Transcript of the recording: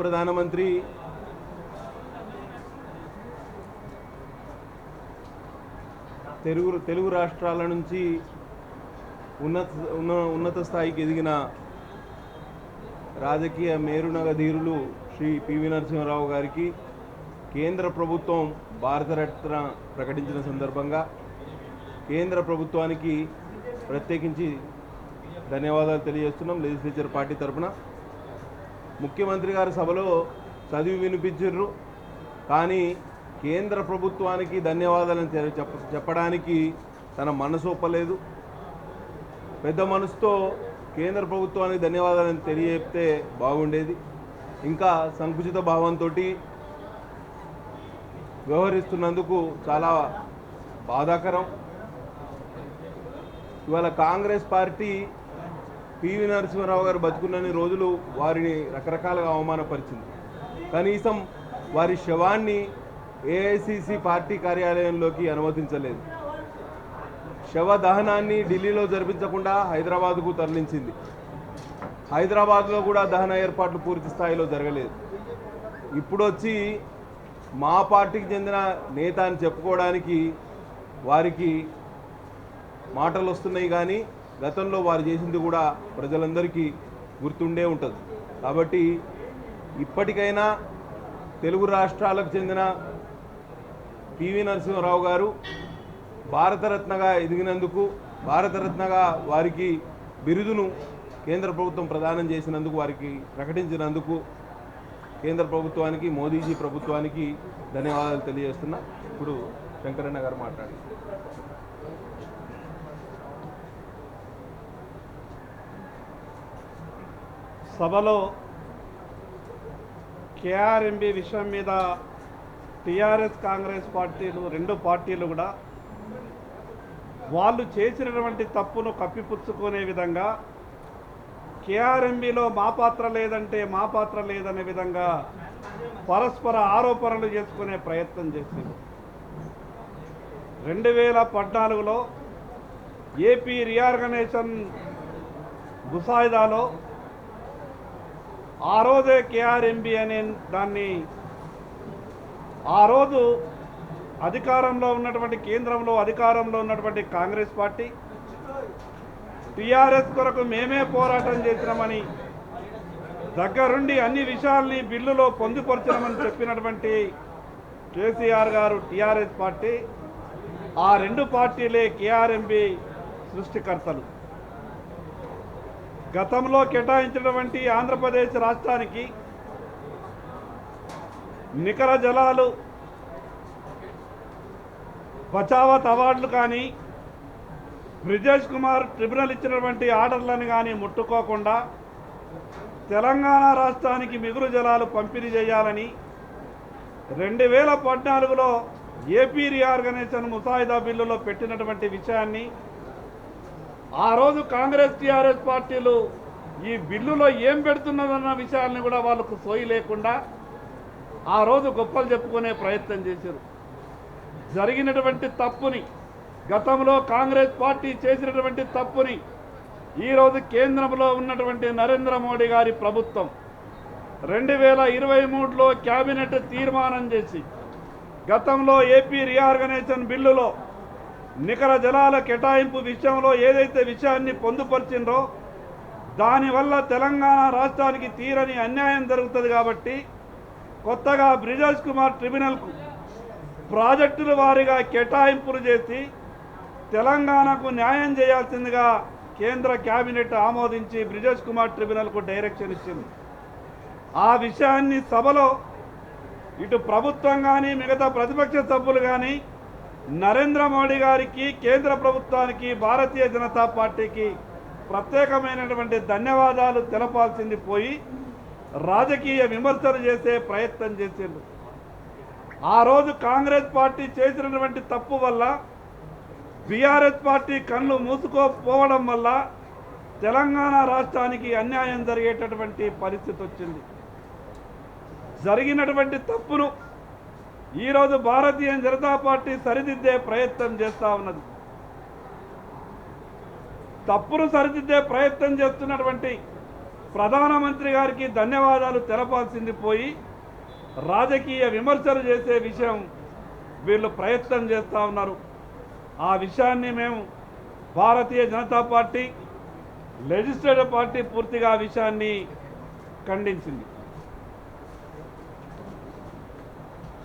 ప్రధానమంత్రి. తెలుగు తెలుగు రాష్ట్రాల నుంచి ఉన్నత ఉన్న ఉన్నత స్థాయికి ఎదిగిన రాజకీయ మేరునగ ధీరులు శ్రీ పివి నరసింహారావు గారికి కేంద్ర ప్రభుత్వం భారతరత్న ప్రకటించిన సందర్భంగా కేంద్ర ప్రభుత్వానికి ప్రత్యేకించి ధన్యవాదాలు తెలియజేస్తున్నాం. లెజిస్లేచర్ పార్టీ తరఫున ముఖ్యమంత్రి గారి సభలో చదివి వినిపించరు కానీ కేంద్ర ప్రభుత్వానికి ధన్యవాదాలను చెప్ప చెప్పడానికి తన మనసు ఒప్పలేదు. పెద్ద మనసుతో కేంద్ర ప్రభుత్వానికి ధన్యవాదాలను తెలియజెప్తే బాగుండేది. ఇంకా సంకుచిత భావంతో వ్యవహరిస్తున్నందుకు చాలా బాధాకరం. ఇవాళ కాంగ్రెస్ పార్టీ పివి నరసింహారావు గారు బతుకున్నన్ని రోజులు వారిని రకరకాలుగా అవమానపరిచింది. కనీసం వారి శవాన్ని ఏఐసిసి పార్టీ కార్యాలయంలోకి అనుమతించలేదు. శవ దహనాన్ని ఢిల్లీలో జరిపించకుండా హైదరాబాద్కు తరలించింది. హైదరాబాద్లో కూడా దహన ఏర్పాట్లు పూర్తి స్థాయిలో జరగలేదు. ఇప్పుడు వచ్చి మా పార్టీకి చెందిన నేత అని చెప్పుకోవడానికి వారికి మాటలు వస్తున్నాయి కానీ గతంలో వారు చేసింది కూడా ప్రజలందరికీ గుర్తుండే ఉంటుంది. కాబట్టి ఇప్పటికైనా తెలుగు రాష్ట్రాలకు చెందిన పివి నరసింహారావు గారు భారతరత్నగా ఎదిగినందుకు భారతరత్నగా వారికి బిరుదును కేంద్ర ప్రభుత్వం ప్రదానం చేసినందుకు వారికి ప్రకటించినందుకు కేంద్ర ప్రభుత్వానికి మోదీజీ ప్రభుత్వానికి ధన్యవాదాలు తెలియజేస్తున్నా. ఇప్పుడు శంకరన్న గారు మాట్లాడారు సభలో కేఆర్ఎంబి విషయం మీద టీఆర్ఎస్ కాంగ్రెస్ పార్టీలు రెండు పార్టీలు కూడా వాళ్ళు చేసినటువంటి తప్పును కప్పిపుచ్చుకునే విధంగా కేఆర్ఎంబిలో మా పాత్ర లేదంటే మా పాత్ర లేదనే విధంగా పరస్పర ఆరోపణలు చేసుకునే ప్రయత్నం చేసింది. రెండు వేల పద్నాలుగులో ఏపీ రీఆర్గనైజేషన్ ముసాయిదాలో ఆ రోజే కేఆర్ఎంబి అనే దాన్ని ఆ రోజు అధికారంలో ఉన్నటువంటి కేంద్రంలో అధికారంలో ఉన్నటువంటి కాంగ్రెస్ పార్టీ టిఆర్ఎస్ కొరకు మేమే పోరాటం చేసినామని దగ్గరుండి అన్ని విషయాల్ని బిల్లులో పొందుపరచడమని చెప్పినటువంటి కేసీఆర్ గారు టిఆర్ఎస్ పార్టీ ఆ రెండు పార్టీలే కేఆర్ఎంబి సృష్టికర్తలు. గతంలో కేటాయించినటువంటి ఆంధ్రప్రదేశ్ రాష్ట్రానికి నికర జలాలు బచావత్ అవార్డులు కానీ బ్రిజేష్ కుమార్ ట్రిబ్యునల్ ఇచ్చినటువంటి ఆర్డర్లను కానీ ముట్టుకోకుండా తెలంగాణ రాష్ట్రానికి మిగులు జలాలు పంపిణీ చేయాలని రెండు వేల పద్నాలుగులో ఏపీ రీఆర్గనైజేషన్ ముసాయిదా బిల్లులో పెట్టినటువంటి విషయాన్ని ఆ రోజు కాంగ్రెస్ టీఆర్ఎస్ పార్టీలు ఈ బిల్లులో ఏం పెడుతున్నదన్న విషయాల్ని కూడా వాళ్ళకు సోయి లేకుండా ఆ రోజు గొప్పలు చెప్పుకునే ప్రయత్నం చేశారు. జరిగినటువంటి తప్పుని గతంలో కాంగ్రెస్ పార్టీ చేసినటువంటి తప్పుని ఈరోజు కేంద్రంలో ఉన్నటువంటి నరేంద్ర మోడీ గారి ప్రభుత్వం రెండు వేల ఇరవై మూడులో క్యాబినెట్ తీర్మానం చేసి గతంలో ఏపీ రీఆర్గనైజేషన్ బిల్లులో నికర జలాల కేటాయింపు విషయంలో ఏదైతే విషయాన్ని పొందుపరిచిండ్రో దానివల్ల తెలంగాణ రాష్ట్రానికి తీరని అన్యాయం జరుగుతుంది కాబట్టి కొత్తగా బ్రిజేష్ కుమార్ ట్రిబ్యునల్కు ప్రాజెక్టుల వారీగా కేటాయింపులు చేసి తెలంగాణకు న్యాయం చేయాల్సిందిగా కేంద్ర కేబినెట్ ఆమోదించి బ్రిజేష్ కుమార్ ట్రిబ్యునల్కు డైరెక్షన్ ఇచ్చింది. ఆ విషయాన్ని సభలో ఇటు ప్రభుత్వం కానీ మిగతా ప్రతిపక్ష సభ్యులు కానీ నరేంద్ర మోడీ గారికి కేంద్ర ప్రభుత్వానికి భారతీయ జనతా పార్టీకి ప్రత్యేకమైనటువంటి ధన్యవాదాలు తెలపాల్సింది పోయి రాజకీయ విమర్శలు చేసే ప్రయత్నం చేసిండ్రు. ఆ రోజు కాంగ్రెస్ పార్టీ చేసినటువంటి తప్పు వల్ల బీఆర్ఎస్ పార్టీ కళ్ళు మూసుకోపోవడం వల్ల తెలంగాణ రాష్ట్రానికి అన్యాయం జరిగేటటువంటి పరిస్థితి వచ్చింది. జరిగినటువంటి తప్పును ఈరోజు భారతీయ జనతా పార్టీ సరిదిద్దే ప్రయత్నం చేస్తూ ఉన్నది. తప్పును సరిదిద్దే ప్రయత్నం చేస్తున్నటువంటి ప్రధానమంత్రి గారికి ధన్యవాదాలు తెలపాల్సింది పోయి రాజకీయ విమర్శలు చేసే విషయం వీళ్ళు ప్రయత్నం చేస్తూ ఉన్నారు. ఆ విషయాన్ని మేము Bharatiya Janata Party legislative party పూర్తిగా ఆ విషయాన్ని ఖండించింది.